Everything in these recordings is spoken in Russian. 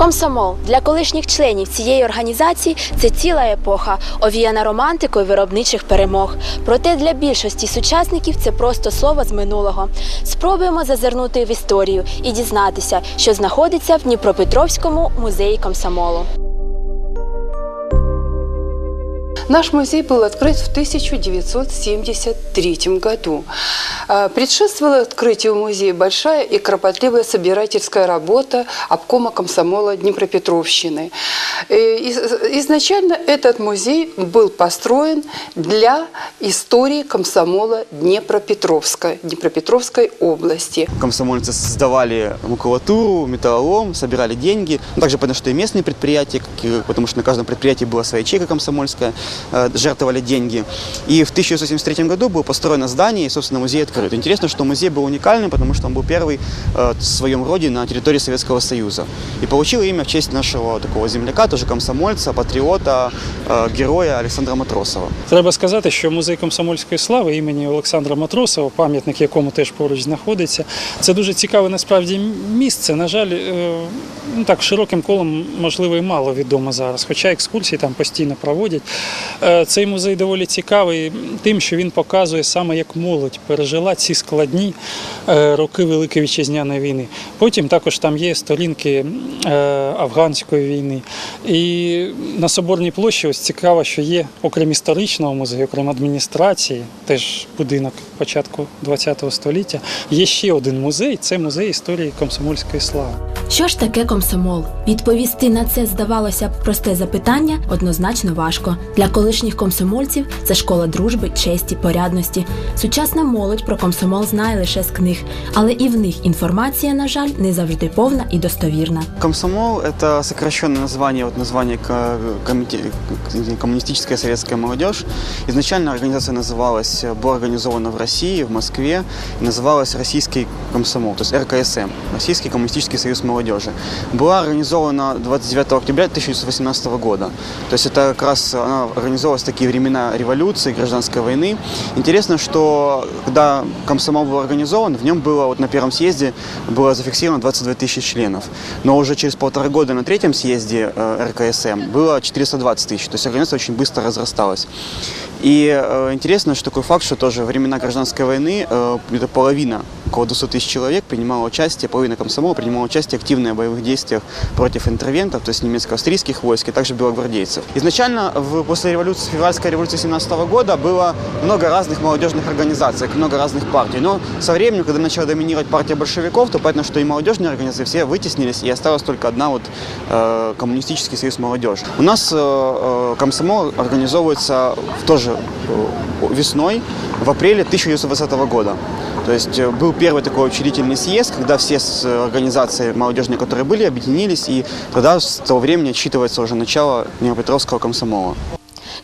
Комсомол для колишніх членів цієї організації це ціла епоха, овіяна романтикою виробничих перемог. Проте для більшості сучасників це просто слово з минулого. Спробуємо зазирнути в історію і дізнатися, що знаходиться в Дніпропетровському музеї комсомолу. Наш музей был открыт в 1973 году. А, Предшествовала открытию музея большая и кропотливая собирательская работа обкома комсомола Днепропетровщины. Э, из- Изначально этот музей был построен для истории комсомола Днепропетровска, Днепропетровской области. Комсомольцы создавали макулатуру, металлолом, собирали деньги. Также понятно, что и местные предприятия, потому что на каждом предприятии была своя ячейка комсомольская, жертвовали деньги. И в 1973 году было построено здание, и, собственно, музей открыт. Интересно, что музей был уникальным, потому что он был первый э, в своем роде на территории Советского Союза. И получил имя в честь нашего такого земляка, тоже комсомольца, патриота, э, героя Александра Матросова. Треба сказати, що музей комсомольської слави імені Олександра Матросова, пам'ятник якому теж поруч знаходиться, це дуже цікаве насправді місце. На жаль, е, ну так широким колом можливо і мало відомо зараз. Хоча екскурсії там постійно проводять. Е, Цей музей доволі цікавий тим, що він показує саме, як молодь пережила ці складні е, роки Великої вітчизняної війни. Потім також там є сторінки е, афганської війни. І на Соборній площі ось цікаво, що є, окрім історичного музею, окрім адміністрації, теж будинок початку ХХ століття, є ще один музей це музей історії комсомольської слави. Що ж таке комсомол? Відповісти на це здавалося б просте запитання однозначно важко. Для колишніх комсомольців це школа дружби, честі, порядності. Сучасна молодь про комсомол знає лише з книг, але і в них інформація, на жаль, не завжди повна і достовірна. Комсомол – это сокращенное название от названия ко- комите- коммунистическая советская молодежь. Изначально организация называлась, была организована в России, в Москве, и называлась Российский комсомол, то есть РКСМ, Российский коммунистический союз молодежи. Была организована 29 октября 1918 года. То есть это как в такие времена революции, гражданской войны. Интересно, что когда комсомол был организован, в нем было вот на первом съезде было зафиксировано 22 тысячи членов. Но уже через полтора года на третьем съезде э, РКСМ было 420 тысяч. То есть организация очень быстро разрасталась. И э, интересно, что такой факт, что тоже времена гражданской войны э, где-то половина, около 200 тысяч человек принимала участие, половина комсомола принимала участие активно в боевых действиях против интервентов, то есть немецко-австрийских войск и также белогвардейцев. Изначально в, после революции, февральской революции 17 года было много разных молодежных организаций, много разных партий. Но со временем, когда начала доминировать партия большевиков, то понятно, что и молодежные организации все вытеснились, и осталась только одна вот э, коммунистический союз молодежи. У нас э, э, комсомол организовывается тоже э, весной, в апреле 1920 года. То есть э, был первый такой учредительный съезд, когда все э, организации молодежные, которые были, объединились, и тогда с того времени отсчитывается уже начало Днепропетровского комсомола.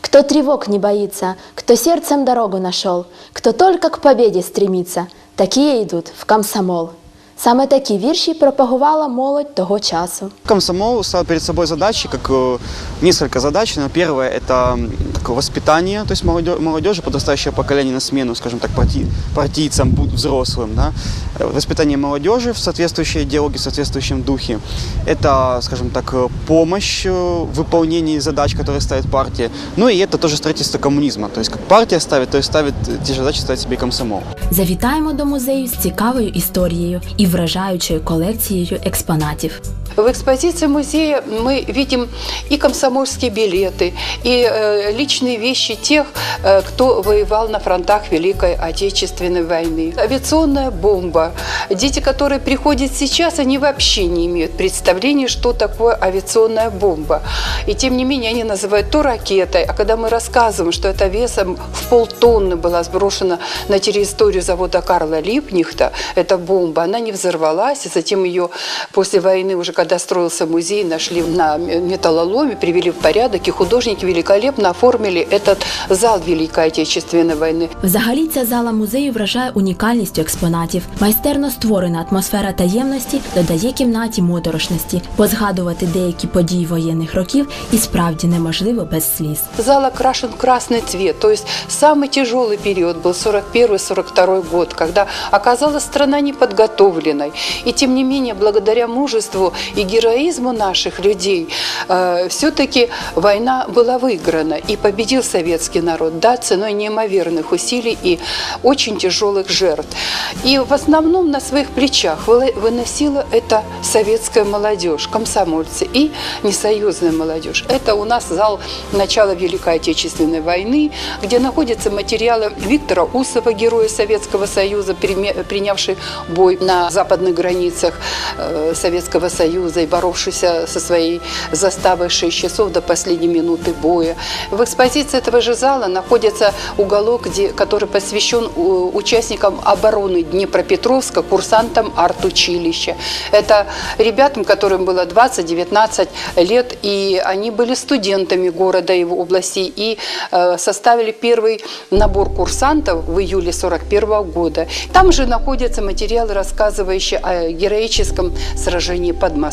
Кто тревог не боится, кто сердцем дорогу нашел, кто только к победе стремится, такие идут в комсомол. Саме такі вірші пропагувала молодь того часу. Комсомол ставил перед собой задачи, как э, несколько задач. Но Первое – это м, как воспитание, то есть молодежи, молодежи подрастающее поколение на смену, скажем так, парти, партийцам, буд- взрослым. Да? Э, Воспитание молодежи в соответствующей идеологии, в соответствующем духе. Это, скажем так, э, помощь э, в выполнении задач, которые ставит партия. Ну и это тоже строительство коммунизма. То есть как партия ставит, то есть ставит э, те же задачи, ставит себе и комсомол. Завітаємо до музею з цікавою історією і вражаючою колекцією експонатів. В экспозиции музея мы видим и комсомольские билеты, и э, личные вещи тех, э, кто воевал на фронтах Великой Отечественной войны. Авиационная бомба. Дети, которые приходят сейчас, они вообще не имеют представления, что такое авиационная бомба. И тем не менее они называют то ракетой, а когда мы рассказываем, что это весом в полтонны была сброшена на территорию завода Карла Липнихта, эта бомба, она не взорвалась, и затем ее после войны, уже когда строился музей, нашли на металлоломе, привели в порядок, и художники великолепно оформили этот зал Великой Отечественной войны. Взагалі, ця зала музею вражає унікальністю експонатів. Майстерно створена атмосфера таємності додає кімнаті моторошності. Позгадувати деякі події воєнних років і справді неможливо без сліз. Зал окрашен в красный цвет, то есть самый тяжелый период был 41-42 год, когда оказалась страна неподготовленной. И тем не менее, благодаря мужеству и героизму наших людей все-таки война была выиграна и победил советский народ, да, ценой неимоверных усилий и очень тяжелых жертв. И в основном на своих плечах вы- выносила это советская молодежь, комсомольцы и несоюзная молодежь. Это у нас зал начала Великой Отечественной войны, где находятся материалы Виктора Усова, героя Советского Союза, принявший бой на западных границах э, Советского Союза и боровшийся со своей заставой 6 часов до последней минуты боя. В экспозиции этого же зала находится уголок, где, который посвящен э, участникам обороны Днепропетровска, курсантам арт-училища. Это ребятам, которым было 20-19 лет, и они были студентами города и области, и э, составили первый набор курсантов в июле 41 года. Там же находятся материалы, рассказывающие о героическом сражении под Москвой,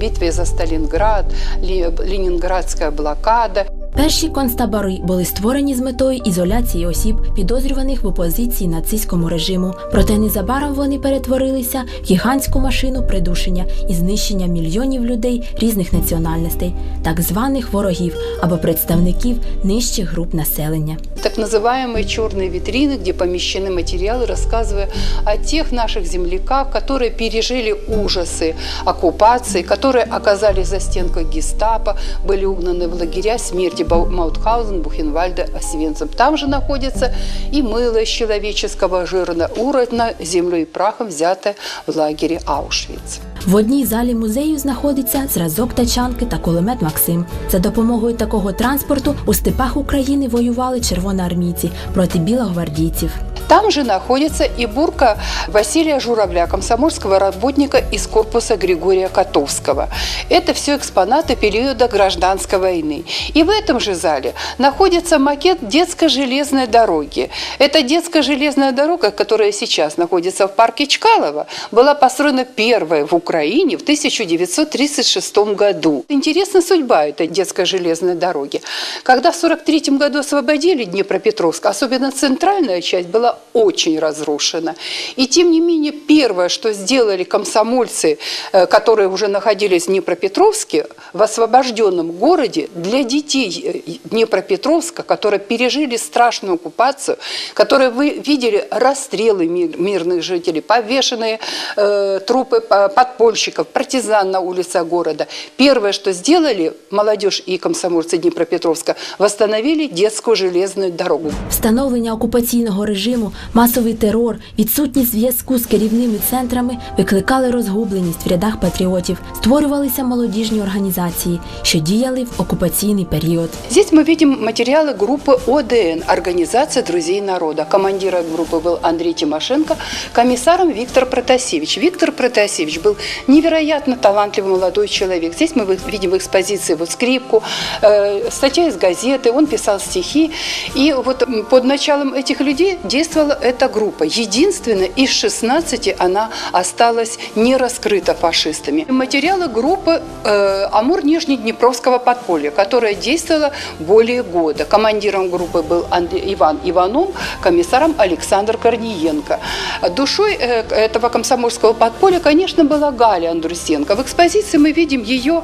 битве за Сталинград, Ле- Ленинградская блокада. Перші концтабори були створені з метою ізоляції осіб, підозрюваних в опозиції нацистському режиму. Проте незабаром вони перетворилися в гігантську машину придушення і знищення мільйонів людей різних національностей, так званих ворогів або представників нижчих груп населення. Так называемые черные витрины, где помещены материалы, рассказывая о тех наших земляках, которые пережили ужасы оккупации, которые оказались за стенкой гестапо, были угнаны в лагеря смерти Маутхаузен, Бухенвальда, Освенцим. Там же находится и мыло из человеческого жира, уродно землей и прахом, взятое в лагере Аушвиц. В одній залі музею знаходиться зразок тачанки та кулемет Максим. За допомогою такого транспорту у степах України воювали червоноармійці проти білогвардійців. Там же находится и бурка Василия Журавля, комсомольского работника из корпуса Григория Котовского. Это все экспонаты периода гражданской войны. И в этом же зале находится макет детской железной дороги. Эта детская железная дорога, которая сейчас находится в парке Чкалова, была построена первой в Украине в 1936 году. Интересна судьба этой детской железной дороги. Когда в 1943 году освободили Днепропетровск, особенно центральная часть была очень разрушена. И тем не менее, первое, что сделали комсомольцы, э, которые уже находились в Днепропетровске, в освобожденном городе, для детей э, Днепропетровска, которые пережили страшную оккупацию, которые вы видели расстрелы мир- мирных жителей, повешенные э, трупы э, подпольщиков, партизан на улицах города. Первое, что сделали молодежь и комсомольцы Днепропетровска, восстановили детскую железную дорогу. Встановлення окупаційного режиму, масовий терор, відсутність зв'язку з керівними центрами викликали розгубленість в рядах патріотів. Створювалися молодіжні організації, що діяли в окупаційний період. Здесь мы видим материалы группы ОДН, Организация друзей народа. Командиром группы был Андрей Тимошенко, комиссаром Виктор Протасевич. Виктор Протасевич был невероятно талантливый молодой человек. Здесь мы видим в экспозиции вот скрипку, э, статья из газеты, он писал стихи. И вот под началом этих людей действовала эта группа. Единственная из 16 она осталась не раскрыта фашистами. Материалы группы э, Амур Нижнеднепровского подполья, которая действовала более года. Командиром группы был Андрей, Иван Иванов, комиссаром Александр Корниенко. Душой э, этого комсомольского подполья, конечно, была Галя Андрусенко. В экспозиции мы видим ее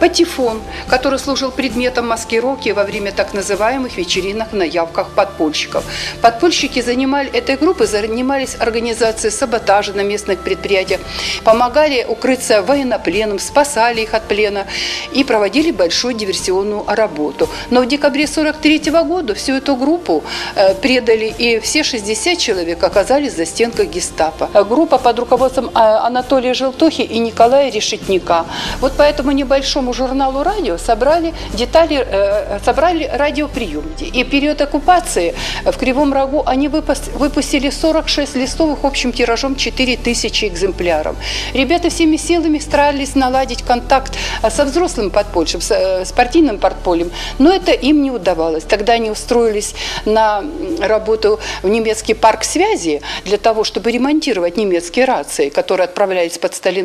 патефон, который служил предметом маскировки во время так называемых вечеринок на явках подпольщиков. Подпольщики занимали, этой группы занимались организацией саботажа на местных предприятиях, помогали укрыться военнопленным, спасали их от плена и проводили большую диверсионную работу. Но в декабре 43 года всю эту группу э, предали, и все 60 человек оказались за стенкой гестапо. Группа под руководством э, Анатолия Желтухи и Николая Решетника. Вот по этому небольшому журналу «Радио» собрали детали, э, собрали радиоприемники. И в период оккупации в Кривом Рогу они выпус- выпустили 46 листовых общим тиражом 4000 экземпляров. Ребята всеми силами старались наладить контакт э, со взрослым подпольем, с э, партийным подпольем, но это им не удавалось. Тогда они устроились на работу в немецкий парк связи для того, чтобы ремонтировать немецкие рации, которые отправлялись под Сталинград.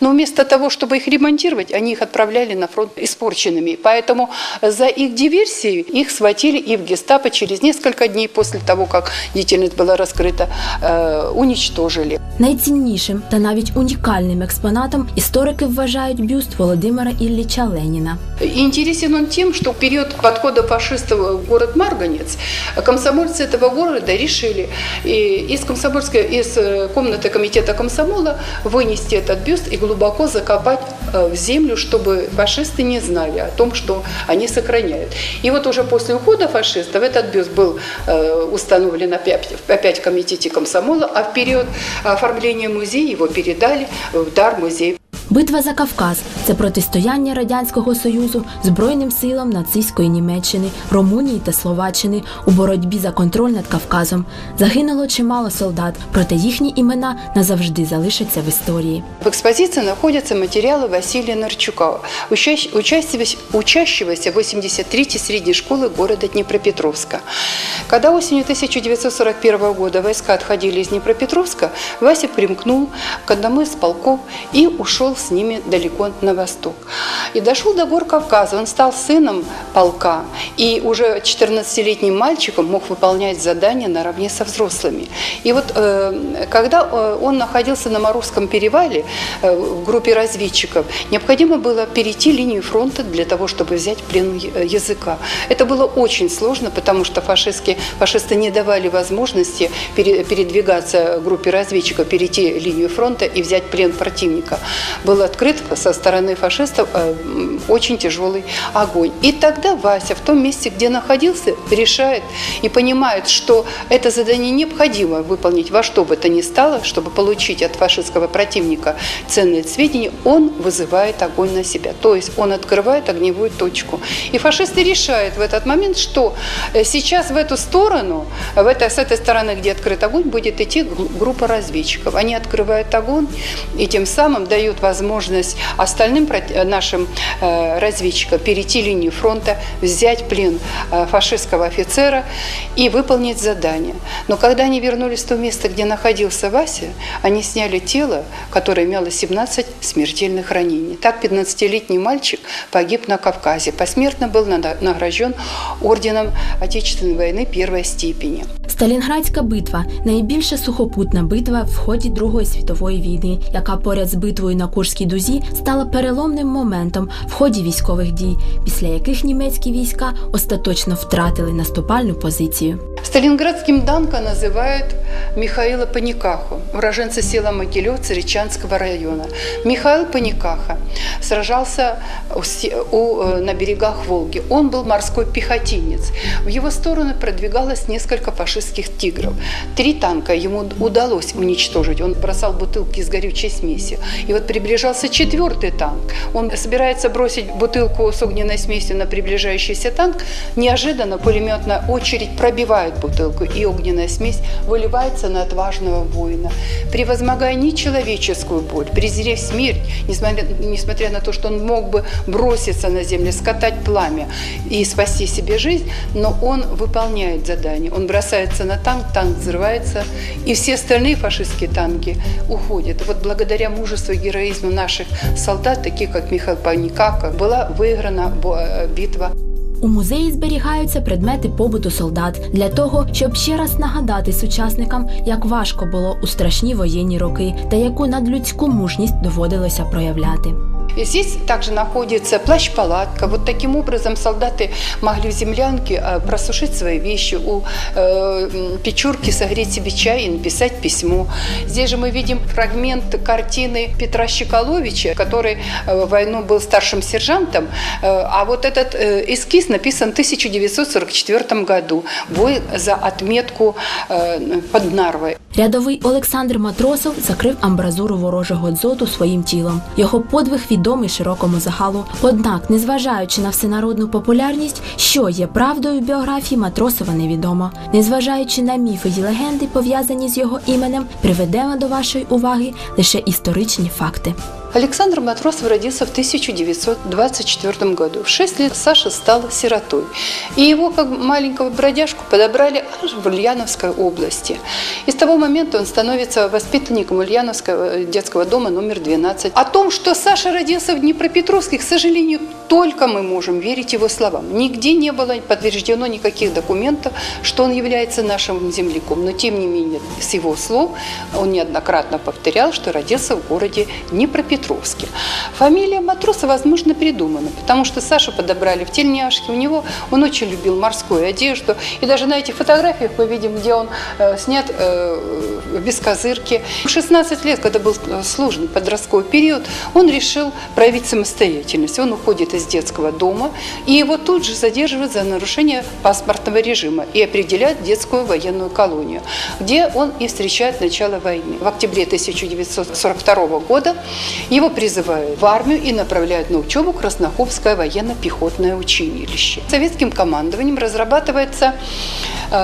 Но вместо того, чтобы их ремонтировать, они их отправляли на фронт испорченными. Поэтому за их диверсии их схватили и в гестапо через несколько дней после того, как деятельность была раскрыта, э, уничтожили. Найціннішим та навіть унікальним експонатом історики вважають бюст Володимира Ілліча Леніна. И Интересен он тем, что в период подхода фашистов в город Марганец комсомольцы этого города решили и из комсомольской, из э, комнаты комитета комсомола вынести этот бюст и глубоко закопать э, в землю, чтобы фашисты не знали о том, что они сохраняют. И вот уже после ухода фашистов этот бюст был э, установлен опять, опять в комитете комсомола, а в период оформления музея его передали в дар музея Битва за Кавказ це протистояння радянського союзу збройним силам нацистської Німеччини, Румунії та Словаччини у боротьбі за контроль над Кавказом. Загинуло чимало солдат, проте їхні імена назавжди залишаться в історії. В экспозиции находятся материалы Василия Нарчука, учащ- участивос- учащегося 83-й средней школы города Днепропетровска. Когда осенью 1941 года войска отходили из Днепропетровска, Вася примкнул к одному из полков и ушел с ними далеко на восток. И дошел до гор Кавказа. Он стал сыном полка и уже 14-летним мальчиком мог выполнять задания наравне со взрослыми. И вот э, когда э, он находился на Моровском перевале э, в группе разведчиков, необходимо было перейти линию фронта для того, чтобы взять плен языка. Это было очень сложно, потому что фашистские, фашисты не давали возможности пере- передвигаться группе разведчиков, перейти линию фронта и взять плен противника. Был открыт со стороны фашистов э, очень тяжелый огонь. И тогда Вася в том месте, где находился, решает и понимает, что это задание необходимо выполнить во что бы то ни стало, чтобы получить от фашистского противника ценные сведения, он вызывает огонь на себя. То есть он открывает огневую точку. И фашисты решают в этот момент, что э, сейчас в эту сторону, в это, с этой стороны, где открыт огонь, будет идти группа разведчиков. Они открывают огонь и тем самым дают возможность остальным проти- э, нашим э, разведчикам перейти линию фронта, взять плен э, фашистского офицера и выполнить задание. Но когда они вернулись в то место, где находился Вася, они сняли тело, которое имело 17 смертельных ранений. Так 15-летний мальчик погиб на Кавказе. Посмертно был награжден орденом Отечественной войны первой степени. Сталінградська битва найбільша сухопутна битва в ході Другої світової війни, яка поряд з битвою на Курській дузі стала переломним моментом в ході військових дій, після яких німецькі війська остаточно втратили наступальну позицію. Сталинградским Данко называют Михаила Паникаху, уроженца села Могилев Царичанского района. Михаил Паникаха сражался у се- у, э, на берегах Волги. Он был морской пехотинец. В его сторону продвигалось несколько фашистских Тигров. Три танка ему удалось уничтожить. Он бросал бутылки с горючей смесью. И вот приближался четвертый танк. Он собирается бросить бутылку с огненной смесью на приближающийся танк. Неожиданно пулеметная очередь пробивает бутылку, и огненная смесь выливается на отважного воина. Превозмогая нечеловеческую боль, презрев смерть, несмотря, несмотря на то, что он мог бы броситься на землю, скатать пламя и спасти себе жизнь, но он выполняет задание. Он бросается на танк, танк взрывается, и все остальные фашистские танки уходят. И вот благодаря мужеству и героизму наших солдат, таких как Михаил Паникака, была выиграна бо- э, битва У музеї зберігаються предмети побуту солдат для того, щоб ще раз нагадати сучасникам, як важко було у страшні воєнні роки та яку надлюдську мужність доводилося проявляти. Здесь также находится плащ-палатка. Вот таким образом солдаты могли в землянке э, просушить свои вещи, у э, печурки согреть себе чай и написать письмо. Здесь же мы видим фрагмент картины Петра Щеколовича, который э, в войну был старшим сержантом. А вот этот эскиз написан в 1944 году. Бой за отметку под Нарвой. Рядовий Олександр Матросов закрив амбразуру ворожого дзоту своїм тілом. Його подвиг відомий широкому загалу. Однак, незважаючи на всенародну популярність, що є правдою в біографії Матросова невідомо. Незважаючи на міфи й легенди, пов'язані з його іменем, приведемо до вашої уваги лише історичні факти. Александр Матросов родился в 1924 году. В 6 лет Саша стал сиротой. И его, как маленького бродяжку, подобрали аж в Ульяновской области. И с того момента он становится воспитанником Ульяновского детского дома номер 12. О том, что Саша родился в Днепропетровске, к сожалению, только мы можем верить его словам. Нигде не было подтверждено никаких документов, что он является нашим земляком. Но, тем не менее, с его слов он неоднократно повторял, что родился в городе Днепропетровске. Фамилия Матроса, возможно, придумана, потому что Сашу подобрали в тельняшке. У него он очень любил морскую одежду. И даже на этих фотографиях мы видим, где он э, снят э, без козырки. В 16 лет, когда был э, сложный подростковый период, он решил проявить самостоятельность. Он уходит из детского дома, и его тут же задерживают за нарушение паспортного режима и определяют детскую военную колонию, где он и встречает начало войны. В октябре 1942 года его призывают в армию и направляют на учебу в Краснохопское военно-пехотное училище. Советским командованием разрабатывается э,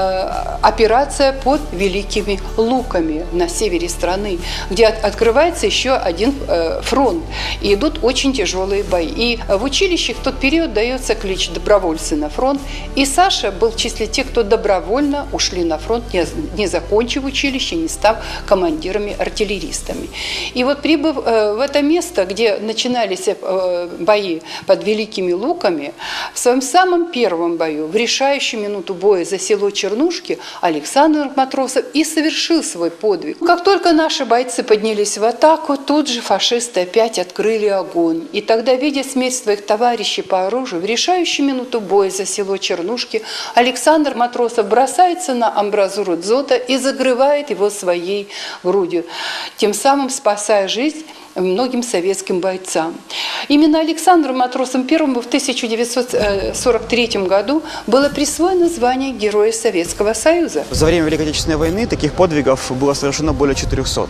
операция под Великими Луками на севере страны, где от- открывается еще один э, фронт. И идут очень тяжелые бои. И в училище в тот период дается клич «добровольцы на фронт». И Саша был в числе тех, кто добровольно ушли на фронт, не, не закончив училище, не став командирами-артиллеристами. И вот прибыв э, в это место, где начинались э, бои под Великими Луками, в своем самом первом бою, в решающую минуту боя за село Чернушки, Александр Матросов и совершил свой подвиг. Как только наши бойцы поднялись в атаку, тут же фашисты опять открыли огонь. И тогда, видя смерть своих товарищей по оружию, в решающую минуту боя за село Чернушки, Александр Матросов бросается на амбразуру дзота и закрывает его своей грудью, тем самым спасая жизнь многим советским бойцам. Именно Александру Матросом первому в 1943 году было присвоено звание Героя Советского Союза. За время Великой Отечественной войны таких подвигов было совершено более 400.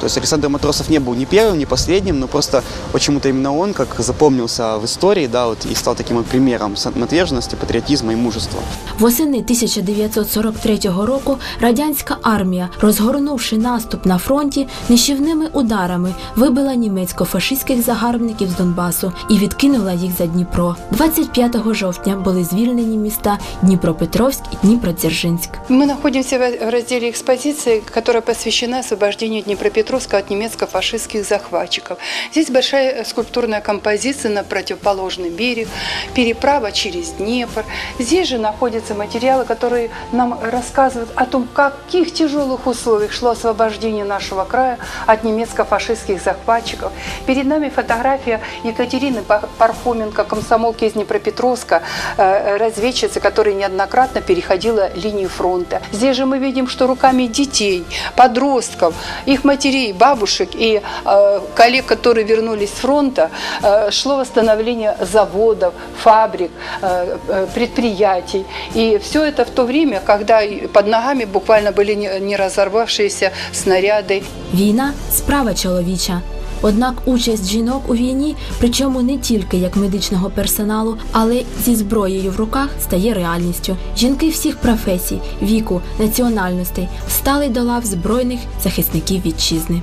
То есть Александр Матросов не был ни первым, ни последним, но просто почему-то именно он, как запомнился в истории, да, вот, и стал таким вот примером самоотверженности, патриотизма и мужества. Восени 1943 року радянська армія, розгорнувши наступ на фронті, нищівними ударами вибила німецько-фашистських загарбників з Донбасу і відкинула їх за Дніпро. 25 жовтня були звільнені міста Дніпропетровськ і Дніпродзержинськ. Мы находимся в разделе экспозиции, которая посвящена освобождению Днепропетровска от немецко-фашистских захватчиков. Здесь большая скульптурная композиция на противоположный берег, переправа через Днепр. Здесь же находятся материалы, которые нам рассказывают о том, в каких тяжелых условиях шло освобождение нашего края от немецко-фашистских захватчиков. Перед нами фотография Екатерины Па- Пархоменко, комсомолки из Днепропетровска, э, разведчицы, которая неоднократно переходила линию фронта. Здесь же мы видим, что руками детей, подростков, их матерей, бабушек и э, коллег, которые вернулись с фронта, э, шло восстановление заводов, фабрик, э, э, предприятий. И все это в то время, когда под ногами буквально были не- не разорвавшиеся снаряды Війна справа чоловіча. Однак участь жінок у війні, причому не тільки як медичного персоналу, але зі зброєю в руках стає реальністю. Жінки всіх професій, віку, національностей стали до лав збройних захисників вітчизни.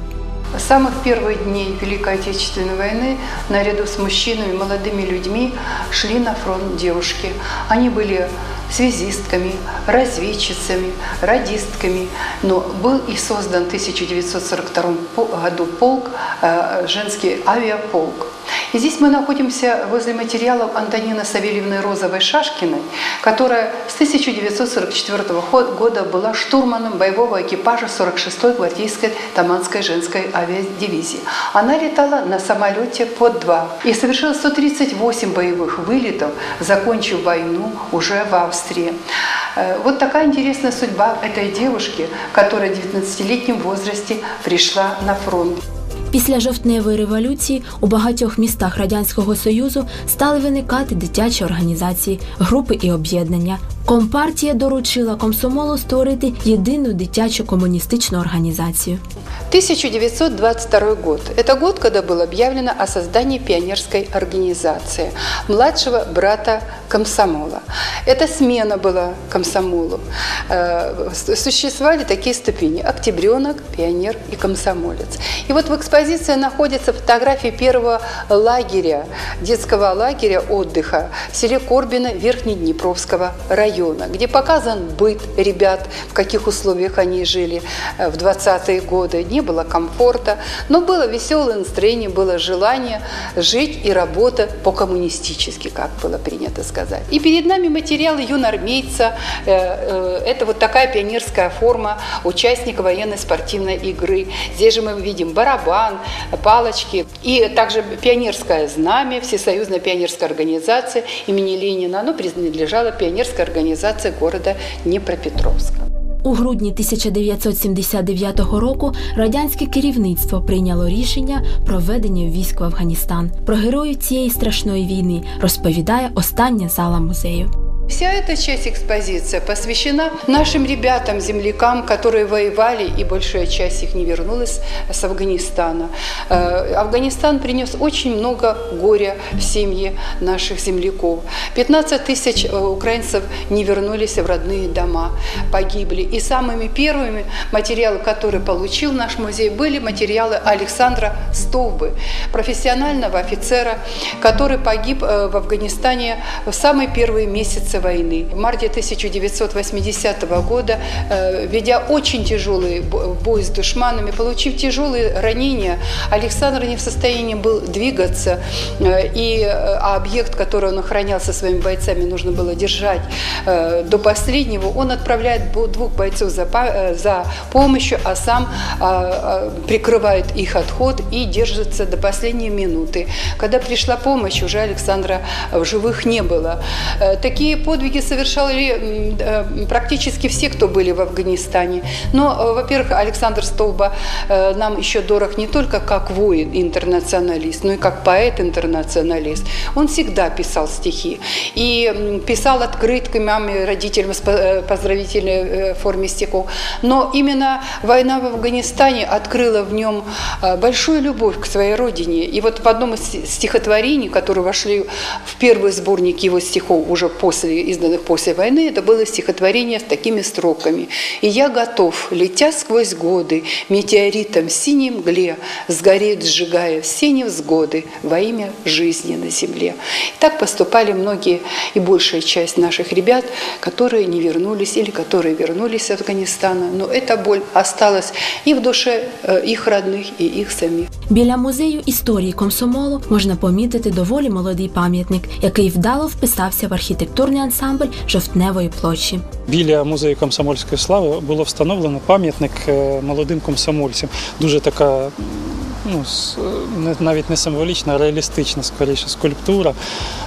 С самых первых дней Великой Отечественной войны наряду с мужчинами, молодыми людьми шли на фронт девушки. Они были связистками, разведчицами, радистками. Но был и создан в 1942 по- году полк, э, женский авиаполк. И здесь мы находимся возле материалов Антонины Савельевны Розовой-Шашкиной, которая с 1944 хо- года была штурманом боевого экипажа 46-й гвардейской Таманской женской авиадивизии. Она летала на самолете под 2 и совершила 138 боевых вылетов, закончив войну уже в Австрии. Э, Вот такая интересная судьба этой девушки, которая в 19-летнем возрасте пришла на фронт. Після жовтневої революції у багатьох містах Радянського Союзу стали виникати дитячі організації, групи і об'єднання. Компартія доручила комсомолу створити єдину дитячу комуністичну організацію. 1922 год. Это год, когда было объявлено о создании пионерской организации младшего брата комсомола. Это смена была комсомолу. Э, с- Существовали такие ступени – октябренок, пионер и комсомолец. И вот в экспозиции находятся фотографии первого лагеря, детского лагеря отдыха в селе Корбино Верхнеднепровского района, где показан быт ребят, в каких условиях они жили э, в 20-е годы. Не было комфорта, но было веселое настроение, было желание жить и работать по-коммунистически, как было принято сказать. И перед нами материалы юноармейца. Э, э, Это вот такая пионерская форма участника военной спортивной игры. Здесь же мы видим барабан, палочки и также пионерское знамя, Всесоюзная пионерская организация имени Ленина. Оно принадлежало пионерской организации города Днепропетровска. У грудні 1979 року радянське керівництво прийняло рішення про введення військ в Афганістан. Про героїв цієї страшної війни розповідає остання зала музею. Вся эта часть экспозиции посвящена нашим ребятам, землякам, которые воевали, и большая часть их не вернулась с Афганистана. Э, Афганистан принес очень много горя в семьи наших земляков. 15 тысяч э, украинцев не вернулись в родные дома, погибли. И самыми первыми материалы, которые получил наш музей, были материалы Александра Стовбы, профессионального офицера, который погиб э, в Афганистане в самые первые месяцы войны. В марте 1980 года, э, ведя очень тяжелый бо- бой с душманами, получив тяжелые ранения, Александр не в состоянии был двигаться, э, и э, а объект, который он охранял со своими бойцами, нужно было держать до последнего. Он отправляет двух бойцов за, за помощью, а сам прикрывает их отход и держится до последней минуты. Когда пришла помощь, уже Александра в живых не было. Такие подвиги совершали практически все, кто были в Афганистане. Но, э, во-первых, Александр Столба э, нам еще дорог не только как воин-интернационалист, но и как поэт-интернационалист. Он всегда писал стихи. И писал открытки маме, родителям по- э, поздравительной форме стихов. Но именно война в Афганистане открыла в нем большую любовь к своей родине. И вот в одном из стих- стихотворений, которые вошли в первый сборник его стихов уже после, изданных после войны, это было стихотворение с такими строками. «И я готов, летя сквозь годы, метеоритом в синей мгле, сгореть, сжигая все невзгоды во имя жизни на земле». И так поступали многие и большая часть наших ребят, которые не вернулись или которые вернулись из Афганистана. Но эта боль осталась и в душе э, их родных, и их самих. Біля музею історії комсомолу можна помітити доволі молодий пам'ятник, який вдало вписався в архітектурний ансамбль жовтневої площі. Біля музею комсомольської слави було встановлено пам'ятник е, молодим комсомольцям. Дуже така. Ну, с- не- навіть не символічна, а реалістична, скоріше, скульптура.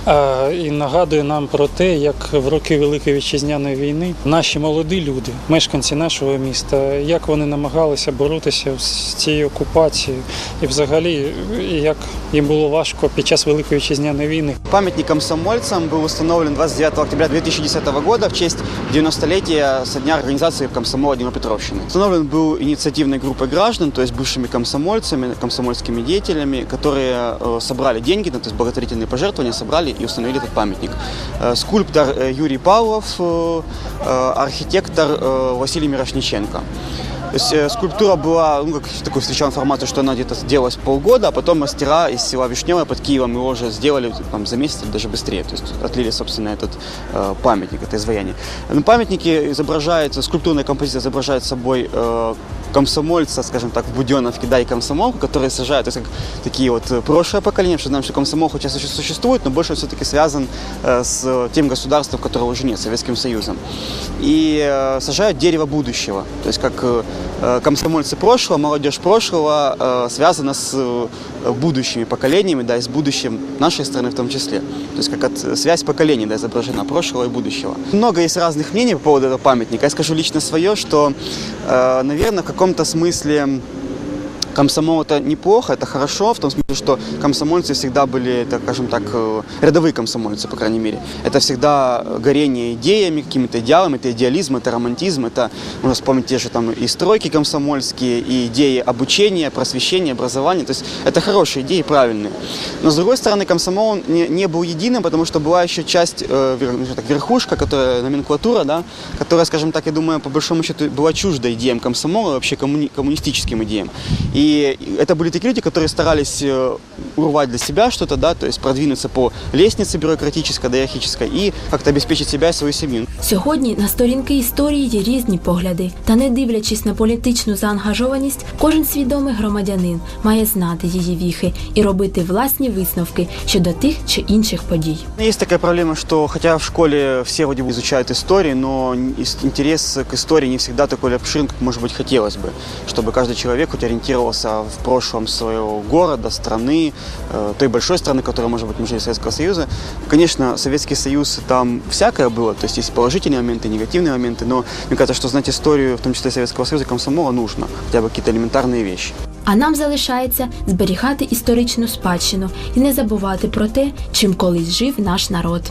Е, І нагадує нам про те, як в роки Великої вітчизняної війни наші молоді люди, мешканці нашого міста, як вони намагалися боротися з цією окупацією, і взагалі, як їм було важко під час Великої вітчизняної війни. Памятник комсомольцам был установлен 29 октября 2010 года в честь 90-летия со дня организации комсомола Днепропетровщины. Установлен был инициативной группой граждан, то есть бывшими комсомольцами, комсомольскими деятелями, которые э, собрали деньги, ну, то есть благотворительные пожертвования, собрали и установили этот памятник. Э, скульптор э, Юрий Павлов, архитектор Василий Мирошниченко. То есть э, скульптура была, ну, как такую встречал информацию, что она где-то делалась полгода, а потом мастера из села Вишневое под Киевом его уже сделали там, за месяц даже быстрее. То есть отлили, собственно, этот э, памятник, это изваяние. На памятнике изображается, скульптурная композиция изображает собой э, комсомольца, скажем так, в Буденовке, да, и комсомолку, которые сажают, то есть как такие вот э, прошлое поколение, что знаем, что комсомол хоть сейчас еще существует, но больше все-таки связан э, с тем государством, которого уже нет, Советским Союзом. И э, сажают дерево будущего, то есть как э, комсомольцы прошлого, молодежь прошлого э, связана с э, будущими поколениями, да, и с будущим нашей страны в том числе. То есть как от, связь поколений, да, изображена, прошлого и будущего. Много есть разных мнений по поводу этого памятника. Я скажу лично свое, что, э, наверное, в каком-то смысле комсомол это неплохо, это хорошо, в том смысле, что комсомольцы всегда были, так скажем так, э, рядовые комсомольцы, по крайней мере. Это всегда горение идеями, какими-то идеалами, это идеализм, это романтизм, это, можно вспомнить те же там и стройки комсомольские, и идеи обучения, просвещения, образования. То есть это хорошие идеи, правильные. Но с другой стороны, комсомол не, не был единым, потому что была еще часть, э, ну, верхушка, которая номенклатура, да, которая, скажем так, я думаю, по большому счету была чужда идеям комсомола, вообще коммуни- коммунистическим идеям. И это были такие люди, которые старались э, урвать для себя что-то, да, то есть продвинуться по лестнице бюрократической, иерархической и как-то обеспечить себя и свою семью. Сьогодні на сторінки історії є різні погляди, та не дивлячись на політичну заангажованість, кожен свідомий громадянин має знати її віхи і робити власні висновки щодо тих чи інших подій. Есть такая проблема, что хотя в школе все вроде бы изучают историю, но ис- интерес к истории не всегда такой обширен, как, может быть, хотелось бы. Чтобы каждый человек хоть ориентировался в прошлом своего города, страны, э, той большой страны, которая, может быть, между Советского Союза. Конечно, Советский Союз, там всякое было, то есть есть положительные моменты, негативные моменты, но мне кажется, что знать историю, в том числе Советского Союза, комсомола, нужно. Хотя бы какие-то элементарные вещи. А нам залишається зберігати історичну спадщину і не забувати про те, чим колись жив наш народ.